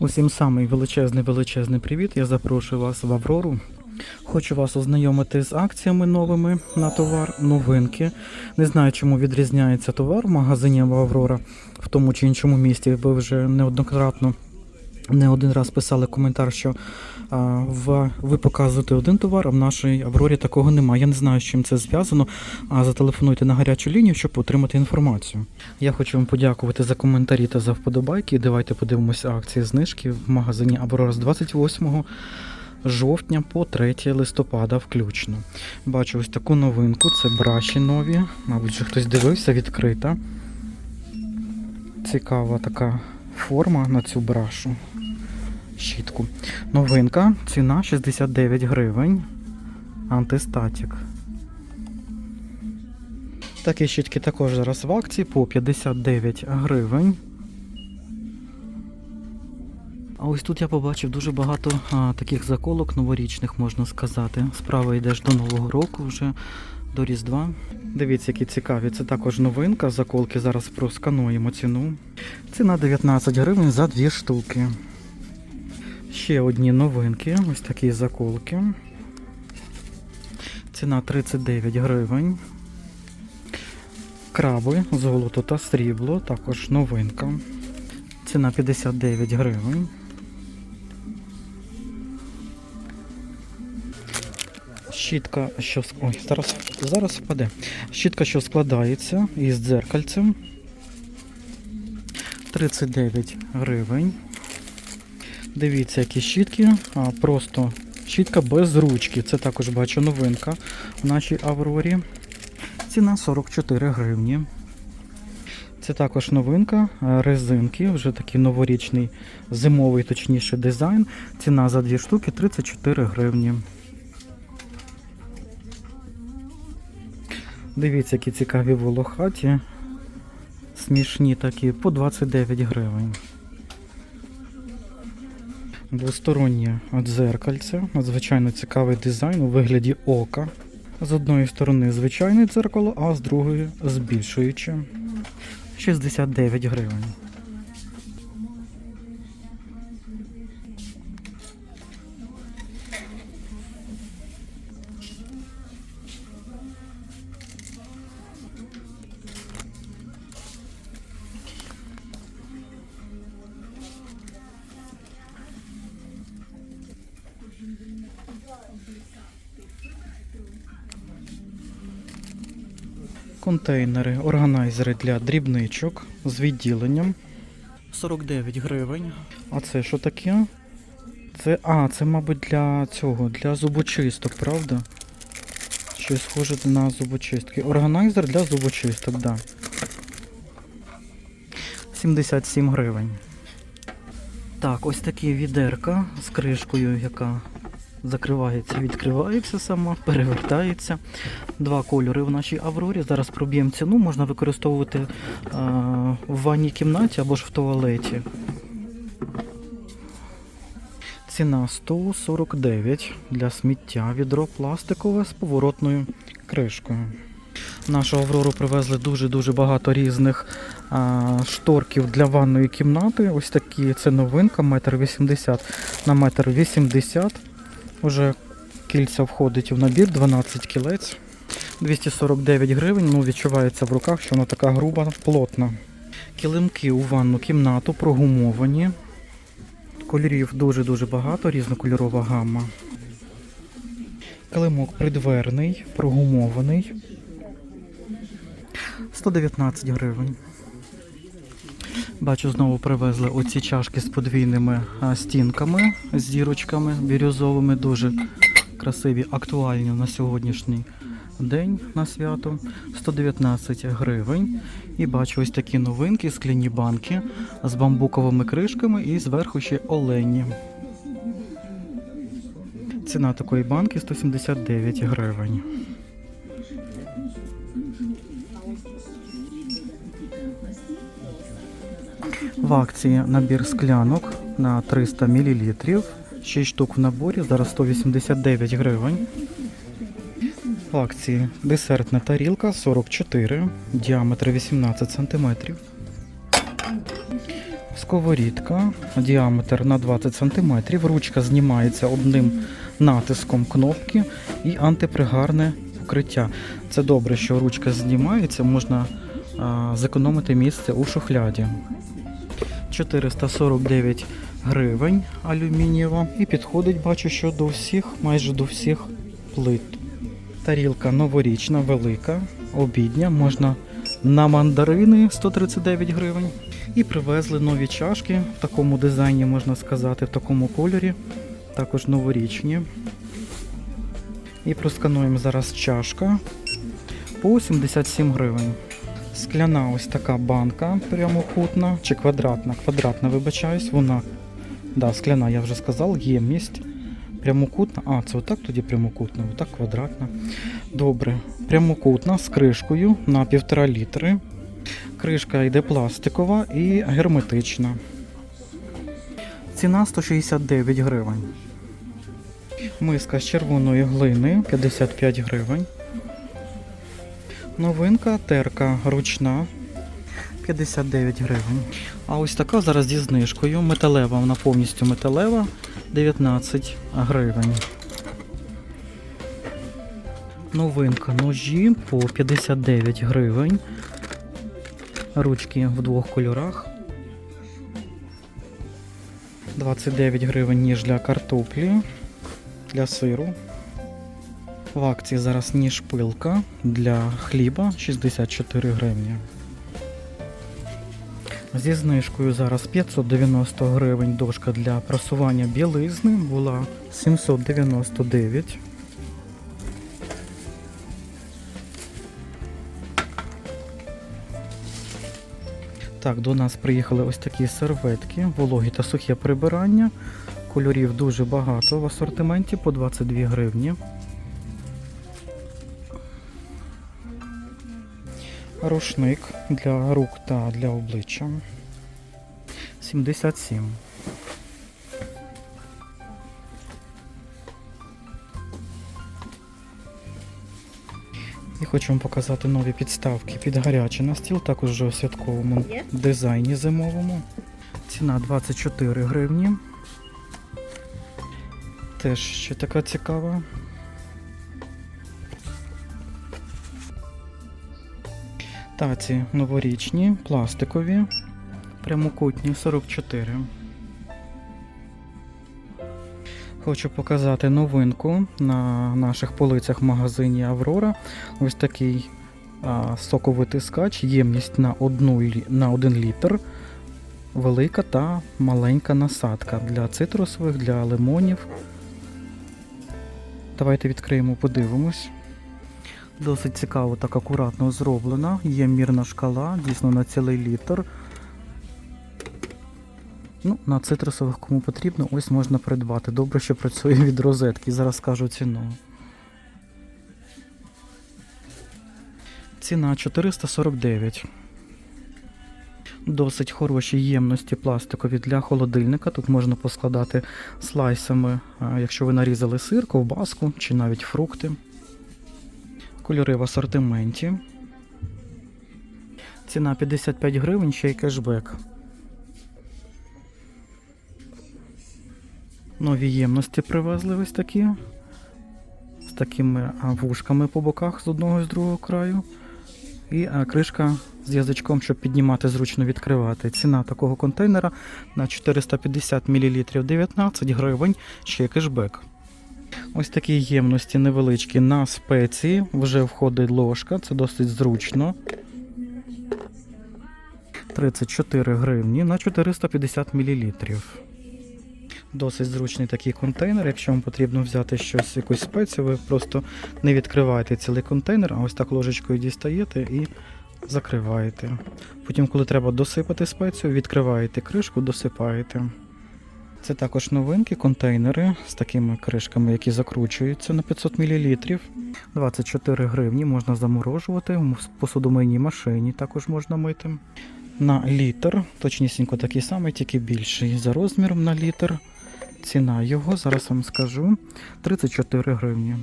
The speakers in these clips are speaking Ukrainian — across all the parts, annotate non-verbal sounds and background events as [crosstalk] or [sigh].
Усім самий величезний величезний привіт. Я запрошую вас в Аврору. Хочу вас ознайомити з акціями новими на товар, новинки. Не знаю, чому відрізняється товар в магазині Аврора в тому чи іншому місті. Ви вже неоднократно не один раз писали коментар, що а, в, ви показуєте один товар, а в нашій Аврорі такого немає. Я не знаю, з чим це зв'язано. А зателефонуйте на гарячу лінію, щоб отримати інформацію. Я хочу вам подякувати за коментарі та за вподобайки. Давайте подивимося акції знижки в магазині Аврора з 28 жовтня по 3 листопада включно. Бачу ось таку новинку. Це браші нові. Мабуть, вже хтось дивився, відкрита. Цікава така форма на цю брашу. Щітку. Новинка. Ціна 69 гривень. Антистатік. Такі щітки також зараз в акції по 59 гривень. А ось тут я побачив дуже багато а, таких заколок новорічних, можна сказати. Справа йдеш до Нового року вже, до Різдва. Дивіться, які цікаві. Це також новинка. Заколки зараз проскануємо ціну. Ціна 19 гривень за дві штуки. Ще одні новинки. Ось такі заколки. Ціна 39 гривень. Краби, золото та срібло, також новинка. Ціна 59 гривень. Щітка, що Ой, зараз, зараз впаде. Щітка, що складається із дзеркальцем. 39 гривень. Дивіться, які щітки. А, просто щітка без ручки. Це також бачу новинка в нашій Аврорі. Ціна 44 гривні. Це також новинка, е, резинки, вже такий новорічний зимовий, точніше, дизайн. Ціна за дві штуки 34 гривні. Дивіться, які цікаві волохаті. Смішні такі, по 29 гривень. Двостороннє дзеркальце. Надзвичайно цікавий дизайн у вигляді ока. З одної сторони звичайне дзеркало, а з другої збільшуюче. 69 гривень. Контейнери, органайзери для дрібничок з відділенням. 49 гривень. А це що таке? Це. А, це, мабуть, для цього, для зубочисток, правда? Щось схоже на зубочистки. Органайзер для зубочисток, так. Да. 77 гривень. Так, ось такі відерка з кришкою, яка закривається, відкривається сама, перевертається. Два кольори в нашій Аврорі. Зараз проб'ємо ціну, можна використовувати а, в ванній кімнаті або ж в туалеті. Ціна 149 для сміття, відро пластикове з поворотною кришкою. Нашу Аврору привезли дуже-дуже багато різних а, шторків для ванної кімнати. Ось такі це новинка, метр вісімдесят на метр вісімдесят. Уже кільця входить в набір, 12 кілець. 249 гривень, ну відчувається в руках, що вона така груба, плотна. Килимки у ванну кімнату прогумовані. Кольорів дуже-дуже багато, різнокольорова гамма. Килимок придверний, прогумований. 119 гривень. Бачу, знову привезли оці чашки з подвійними стінками, з зірочками бірюзовими, дуже красиві, актуальні на сьогоднішній день на свято. 119 гривень. І бачу ось такі новинки, скляні банки з бамбуковими кришками і зверху ще олені. Ціна такої банки 179 гривень. В акції набір склянок на 300 мл. 6 штук в наборі, зараз 189 гривень. В акції десертна тарілка 44, діаметр 18 см. Сковорідка, діаметр на 20 см, ручка знімається одним натиском кнопки і антипригарне покриття. Це добре, що ручка знімається, можна а, зекономити місце у шухляді. 449 гривень алюмінієва і підходить, бачу, що до всіх, майже до всіх плит. Тарілка новорічна, велика, обідня, можна на мандарини 139 гривень. І привезли нові чашки в такому дизайні, можна сказати, в такому кольорі. Також новорічні. І проскануємо зараз чашка по 77 гривень. Скляна ось така банка прямокутна чи квадратна. Квадратна, вибачаюсь, вона. Да, скляна, я вже сказав, ємність. Прямокутна. А, це отак тоді прямокутна, отак квадратна. Добре. Прямокутна з кришкою на 1,5 літри. Кришка йде пластикова і герметична. Ціна 169 гривень. Миска з червоної глини 55 гривень. Новинка терка ручна 59 гривень. А ось така зараз зі знижкою. Металева, вона повністю металева 19 гривень. Новинка ножі по 59 гривень. Ручки в двох кольорах. 29 гривень ніж для картоплі, для сиру. В акції зараз ніж пилка для хліба 64 гривні. Зі знижкою зараз 590 гривень дошка для просування білизни була 799. Так, до нас приїхали ось такі серветки, вологі та сухе прибирання. Кольорів дуже багато в асортименті по 22 гривні. Рушник для рук та для обличчя. 77. І хочу вам показати нові підставки під гарячий на стіл, також вже у святковому дизайні зимовому. Ціна 24 гривні. Теж ще така цікава. Таці новорічні, пластикові, прямокутні 44. Хочу показати новинку на наших полицях в магазині Аврора. Ось такий а, соковитискач, ємність на, одну, на 1 літр, велика та маленька насадка для цитрусових, для лимонів. Давайте відкриємо, подивимось. Досить цікаво, так акуратно зроблена. Є мірна шкала, дійсно на цілий літр. Ну, на цитрусових кому потрібно, ось можна придбати. Добре, що працює від розетки. Зараз скажу ціну. Ціна 449. Досить хороші ємності пластикові для холодильника. Тут можна поскладати слайсами, якщо ви нарізали сир, ковбаску чи навіть фрукти. Кольори в асортименті. Ціна 55 гривень, ще й кешбек. Нові ємності привезли ось такі. З такими вушками по боках з одного і з другого краю. І кришка з язичком, щоб піднімати, зручно відкривати. Ціна такого контейнера на 450 мл 19 гривень, ще й кешбек. Ось такі ємності невеличкі на спеції. Вже входить ложка, це досить зручно. 34 гривні на 450 мл. Досить зручний такий контейнер. Якщо вам потрібно взяти щось, якусь спецію, ви просто не відкриваєте цілий контейнер, а ось так ложечкою дістаєте і закриваєте. Потім, коли треба досипати спецію, відкриваєте кришку, досипаєте. Це також новинки, контейнери з такими кришками, які закручуються на 500 мл. 24 гривні можна заморожувати, в посудомийній машині також можна мити. На літр, точнісінько такий самий, тільки більший за розміром на літр. Ціна його, зараз вам скажу, 34 гривні.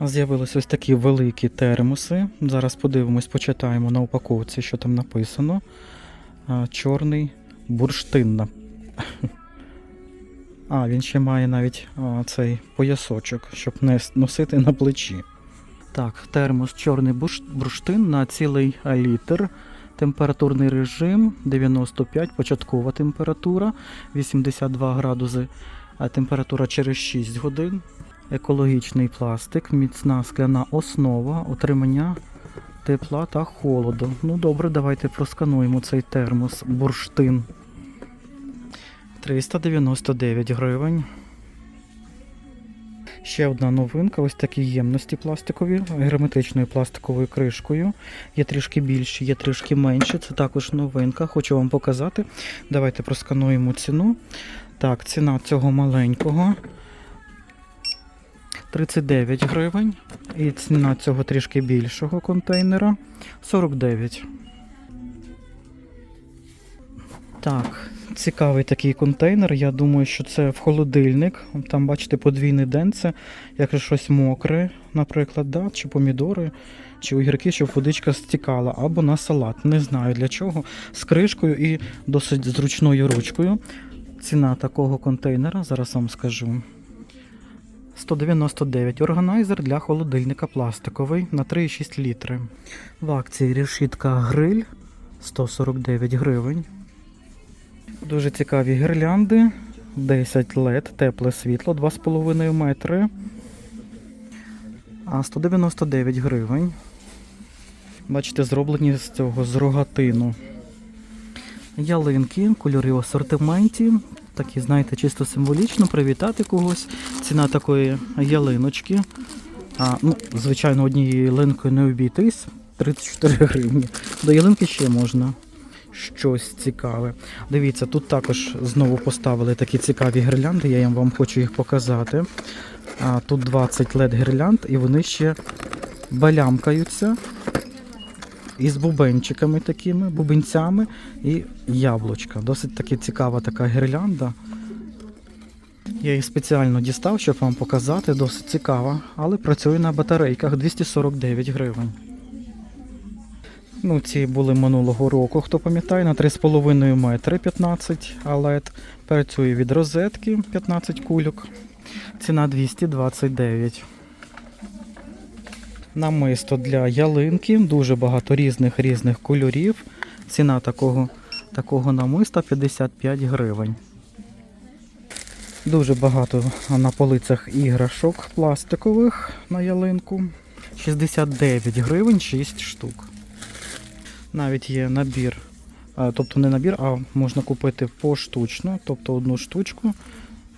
З'явились ось такі великі термоси. Зараз подивимось, почитаємо на упаковці, що там написано. чорний бурштин. А, він ще має навіть а, цей поясочок, щоб не носити на плечі. Так, термос чорний бурштин на цілий літр. Температурний режим 95, початкова температура, 82 градуси, а температура через 6 годин. Екологічний пластик, міцна скляна основа, отримання тепла та холоду. Ну добре, давайте проскануємо цей термос бурштин. 399 гривень. Ще одна новинка, ось такі ємності пластикові, герметичною пластиковою кришкою. Є трішки більші, є трішки менші. Це також новинка. Хочу вам показати. Давайте проскануємо ціну. Так, ціна цього маленького 39 гривень. І ціна цього трішки більшого контейнера 49. Так, цікавий такий контейнер. Я думаю, що це в холодильник. Там, бачите, подвійний ден це, якщо щось мокре, наприклад, да, чи помідори, чи огірки, щоб водичка стікала, або на салат. Не знаю для чого. З кришкою і досить зручною ручкою. Ціна такого контейнера, зараз вам скажу. 199 органайзер для холодильника пластиковий на 3,6 літри. В акції решітка гриль 149 гривень. Дуже цікаві гірлянди. 10 LED, тепле світло, 2,5 метри. А 199 гривень. Бачите, зроблені з цього з рогатину. Ялинки, кольори в асортименті. Такі, знаєте, чисто символічно привітати когось. Ціна такої ялиночки. А, ну, звичайно, однією ялинкою не обійтись. 34 гривні. До ялинки ще можна щось цікаве. Дивіться, тут також знову поставили такі цікаві гірлянди, я вам хочу їх показати. Тут 20 LED гірлянд, і вони ще балямкаються із бубенчиками такими, бубенцями і яблучка. Досить таки цікава така гірлянда. Я їх спеціально дістав, щоб вам показати, досить цікава, але працює на батарейках 249 гривень. Ну, ці були минулого року, хто пам'ятає, на 3,5 метри 15 LED. Працює від розетки 15 кульок. Ціна 229. Намисто для ялинки. Дуже багато різних різних кольорів. Ціна такого, такого намиста 55 гривень. Дуже багато на полицях іграшок пластикових на ялинку. 69 гривень 6 штук. Навіть є набір, тобто не набір, а можна купити поштучно, тобто одну штучку.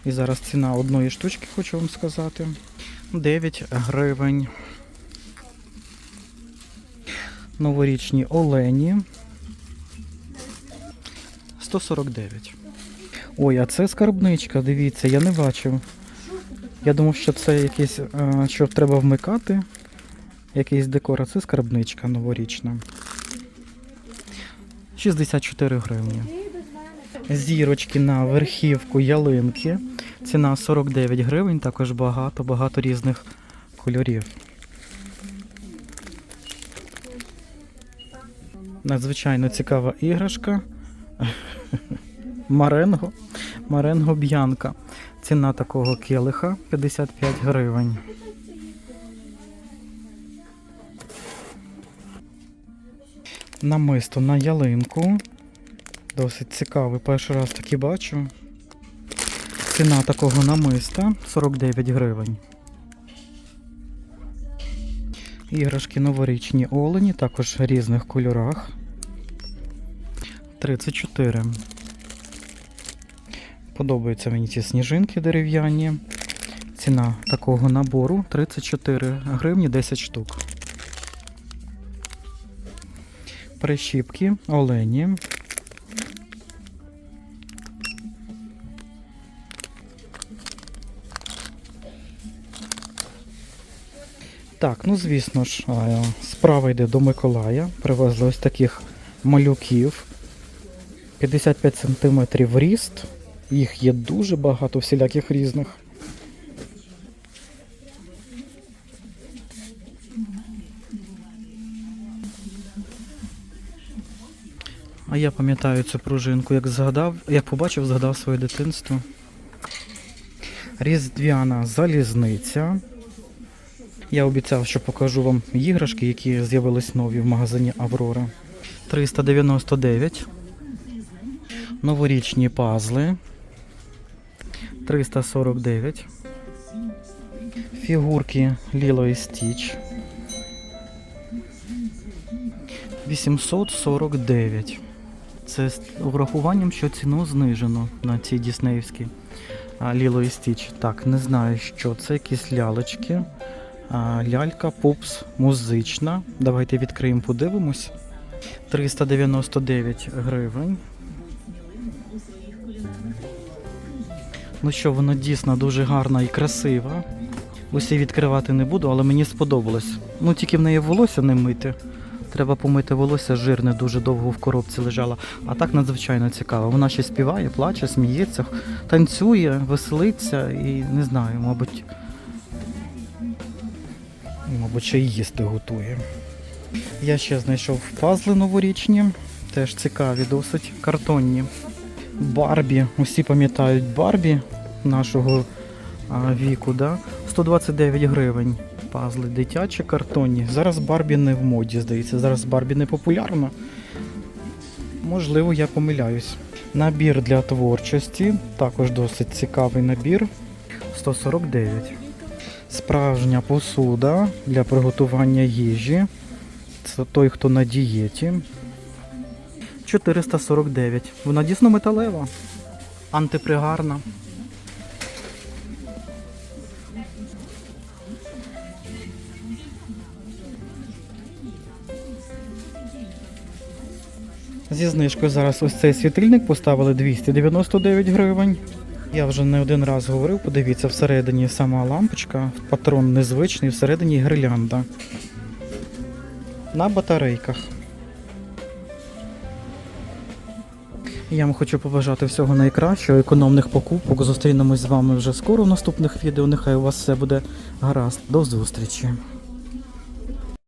І зараз ціна одної штучки, хочу вам сказати. 9 гривень. Новорічні олені. 149. Ой, а це скарбничка, дивіться, я не бачив. Я думав, що це якийсь, що треба вмикати. Якийсь декор, а це скарбничка новорічна. 64 гривні. Зірочки на верхівку ялинки. Ціна 49 гривень, також багато, багато різних кольорів. Надзвичайно цікава іграшка. [laughs] Маренго. Маренго Б'янка. Ціна такого келиха 55 гривень. Намисто на ялинку. Досить цікавий. Перший раз таки бачу. Ціна такого намиста 49 гривень. Іграшки новорічні олені, також в різних кольорах. 34. Подобаються мені ці сніжинки дерев'яні. Ціна такого набору 34 гривні 10 штук. Прищіпки, олені. Так, ну звісно ж, справа йде до Миколая. Привезли ось таких малюків. 55 см ріст. Їх є дуже багато всіляких різних. А я пам'ятаю цю пружинку, як згадав, як побачив, згадав своє дитинство. Різдвяна залізниця. Я обіцяв, що покажу вам іграшки, які з'явились нові в магазині Аврора. 399. Новорічні пазли. 349. Фігурки Ліло і Стіч. 849. Це з урахуванням, що ціну знижено на ці діснеївські Ліло і Стіч. Так, не знаю, що це якісь лялечки. А, лялька, пупс, музична. Давайте відкриємо, подивимось. 399 гривень. Ну що, вона дійсно дуже гарна і красива. Усі відкривати не буду, але мені сподобалось. Ну тільки в неї волосся не мити. Треба помити волосся, жирне дуже довго в коробці лежало. А так надзвичайно цікаво. Вона ще співає, плаче, сміється, танцює, веселиться і не знаю, мабуть. Мабуть, ще й їсти готує. Я ще знайшов пазли новорічні, теж цікаві, досить картонні. Барбі, усі пам'ятають Барбі нашого віку, да? 129 гривень. Пазли дитячі, картонні. Зараз Барбі не в моді, здається. Зараз Барбі не популярна. Можливо, я помиляюсь. Набір для творчості. Також досить цікавий набір. 149. Справжня посуда для приготування їжі. Це той, хто на дієті. 449. Вона дійсно металева. Антипригарна. Зі знижкою зараз ось цей світильник поставили 299 гривень. Я вже не один раз говорив, подивіться, всередині сама лампочка, патрон незвичний, всередині гирлянда. На батарейках. Я вам хочу побажати всього найкращого, економних покупок. Зустрінемось з вами вже скоро в наступних відео. Нехай у вас все буде гаразд. До зустрічі.